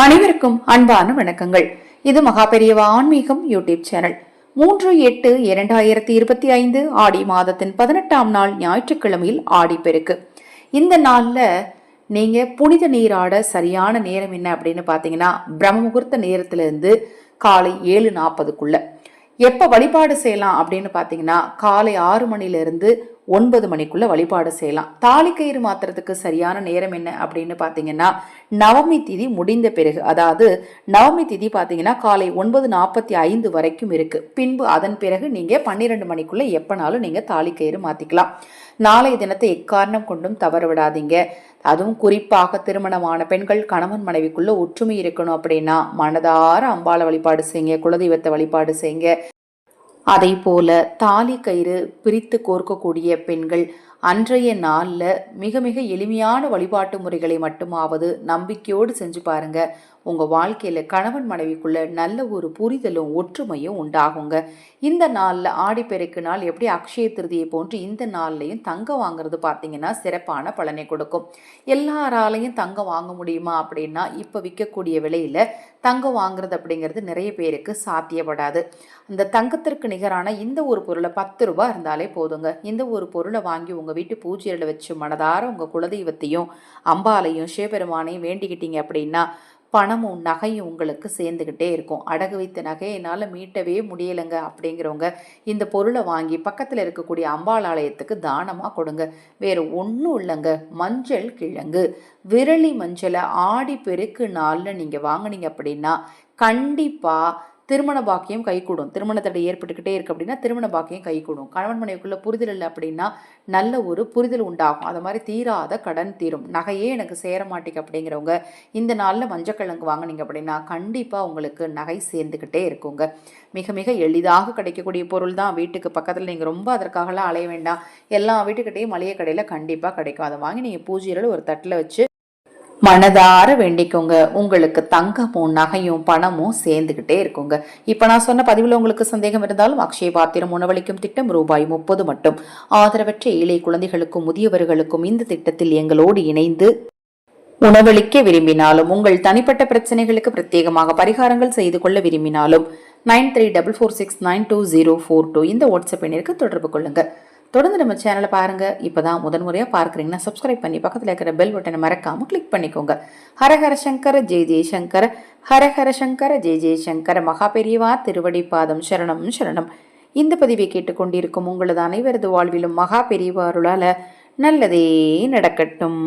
அனைவருக்கும் அன்பான வணக்கங்கள். இது மகாபெரியவா ஆன்மீகம் யூடியூப் சேனல். மூன்று எட்டு இரண்டாயிரத்தி இருபத்தி ஐந்து ஆடி மாதத்தின் பதினெட்டாம் நாள் ஞாயிற்றுக்கிழமையில் ஆடிப்பெருக்கு. இந்த நாளில் நீங்கள் புனித நீராட சரியான நேரம் என்ன அப்படின்னு பார்த்தீங்கன்னா பிரம்ம முகூர்த்த நேரத்திலிருந்து காலை ஏழு நாற்பதுக்குள்ள. எப்போ வழிபாடு செய்யலாம் அப்படின்னு பார்த்தீங்கன்னா காலை ஆறு மணிலேருந்து ஒன்பது மணிக்குள்ள வழிபாடு செய்யலாம். தாலி கயிறு மாத்துறதுக்கு சரியான நேரம் என்ன அப்படின்னு பார்த்தீங்கன்னா நவமி திதி முடிந்த பிறகு அதாவது நவமி திதி பார்த்தீங்கன்னா காலை ஒன்பது நாற்பத்தி ஐந்து வரைக்கும் இருக்கு. பின்பு அதன் பிறகு நீங்கள் பன்னிரெண்டு மணிக்குள்ள எப்பனாலும் நீங்கள் கயிறு மாற்றிக்கலாம் நாளைய தினத்தை எக்காரணம் கொண்டும் தவற விடாதீங்க அதுவும் குறிப்பாக திருமணமான பெண்கள் கணவன் மனைவிக்குள்ள ஒற்றுமை இருக்கணும் அப்படின்னா மனதார அம்பாளை வழிபாடு செய்யுங்க குலதெய்வத்தை வழிபாடு செய்யுங்க. அதே போல தாலி கயிறு பிரித்து கோர்க்கக்கூடிய பெண்கள் அன்றைய நாளில் மிக மிக எளிமையான வழிபாட்டு முறைகளை மட்டுமாவது நம்பிக்கையோடு செஞ்சு பாருங்க. உங்கள் வாழ்க்கையில் கணவன் மனைவிக்குள்ள நல்ல ஒரு புரிதலும் ஒற்றுமையும் உண்டாகுங்க. இந்த நாளில் ஆடிப்பெருக்கு நாள் எப்படி அக்ஷய திருதியை போன்று இந்த நாள்லையும் தங்கம் வாங்குறது பார்த்தீங்கன்னா சிறப்பான பலனை கொடுக்கும். எல்லாராலையும் தங்கம் வாங்க முடியுமா அப்படின்னா இப்போ விற்கக்கூடிய விலையில் தங்கம் வாங்குறது அப்படிங்கிறது நிறைய பேருக்கு சாத்தியப்படாது. அந்த தங்கத்திற்கு நிகரான இந்த ஒரு பொருளை பத்து ரூபாய் இருந்தாலே போதுங்க. இந்த ஒரு பொருளை வாங்கி உங்கள் உங்கள் வீட்டு பூஜையில் வச்சு மனதார உங்கள் குலதெய்வத்தையும் அம்பாலையும் சிவபெருமானையும் வேண்டிக்கிட்டீங்க அப்படின்னா பணமும் நகையும் உங்களுக்கு சேர்ந்துக்கிட்டே இருக்கும். அடகு வைத்த நகையை என்னால் மீட்டவே முடியலைங்க அப்படிங்கிறவங்க இந்த பொருளை வாங்கி பக்கத்தில் இருக்கக்கூடிய அம்பாள் ஆலயத்துக்கு தானமாக கொடுங்க. வேறு ஒன்றும் இல்லைங்க. மஞ்சள் கிழங்கு விரலி மஞ்சளை ஆடி பெருக்கு நாளில் நீங்கள் வாங்குனீங்க அப்படின்னா கண்டிப்பாக திருமண பாக்கியம் கைகூடும். திருமண தடை ஏற்பட்டுக்கிட்டே இருக்கு அப்படின்னா திருமண பாக்கியம் கைகூடும். கணவன் மனைவிக்குள்ள புரிதல் இல்லை அப்படின்னா நல்ல ஒரு புரிதல் உண்டாகும். அது மாதிரி தீராத கடன் தீரும். நகையே எனக்கு சேர மாட்டேங்க அப்படிங்கிறவங்க இந்த நாளில் மஞ்சக்கிழங்கு வாங்கினீங்க அப்படின்னா கண்டிப்பாக உங்களுக்கு நகை சேர்ந்துக்கிட்டே இருக்குங்க. மிக மிக எளிதாக கிடைக்கக்கூடிய பொருள் தான். வீட்டுக்கு பக்கத்தில் நீங்கள் ரொம்ப அதற்காகலாம் அலைய வேண்டாம். எல்லா வீட்டுக்கிட்டேயும் மளிகை கடையில் கண்டிப்பாக கிடைக்கும். அதை வாங்கி நீங்கள் பூஜையில் ஒரு தட்டில் வச்சு மனதார வேண்டிக்கோங்க. உங்களுக்கு தங்கமும் நகையும் பணமும் சேர்ந்துக்கிட்டே இருக்குங்க. இப்போ நான் சொன்ன பதிவில் உங்களுக்கு சந்தேகம் இருந்தாலும் அக்ஷய பாத்திரம் உணவளிக்கும் திட்டம் ரூபாய் முப்பது மட்டும். ஆதரவற்ற ஏழை குழந்தைகளுக்கும் முதியவர்களுக்கும் இந்த திட்டத்தில் எங்களோடு இணைந்து உணவளிக்க விரும்பினாலும் உங்கள் தனிப்பட்ட பிரச்சனைகளுக்கு பிரத்யேகமாக பரிகாரங்கள் செய்து கொள்ள விரும்பினாலும் nine three double four six nine two zero four two இந்த வாட்ஸ்அப் எண்ணிற்கு தொடர்பு கொள்ளுங்கள் தொடர்ந்து நம்ம சேனலை பாருங்கள் இப்போ தான் முதன்முறையாக பார்க்குறீங்கன்னா சப்ஸ்கிரைப் பண்ணி பக்கத்தில் இருக்கிற பெல் பட்டனை மறக்காமல் கிளிக் பண்ணிக்கோங்க. ஹரஹர சங்கர ஜெய் ஜெய்சங்கர ஹரஹர சங்கர ஜெய் ஜெய்சங்கர மகாபெரியவா திருவடி பாதம் சரணம் சரணம். இந்த பதிவை கேட்டுக்கொண்டிருக்கும் உங்களது அனைவரது வாழ்விலும் மகா பெரியவா நல்லதே நடக்கட்டும்.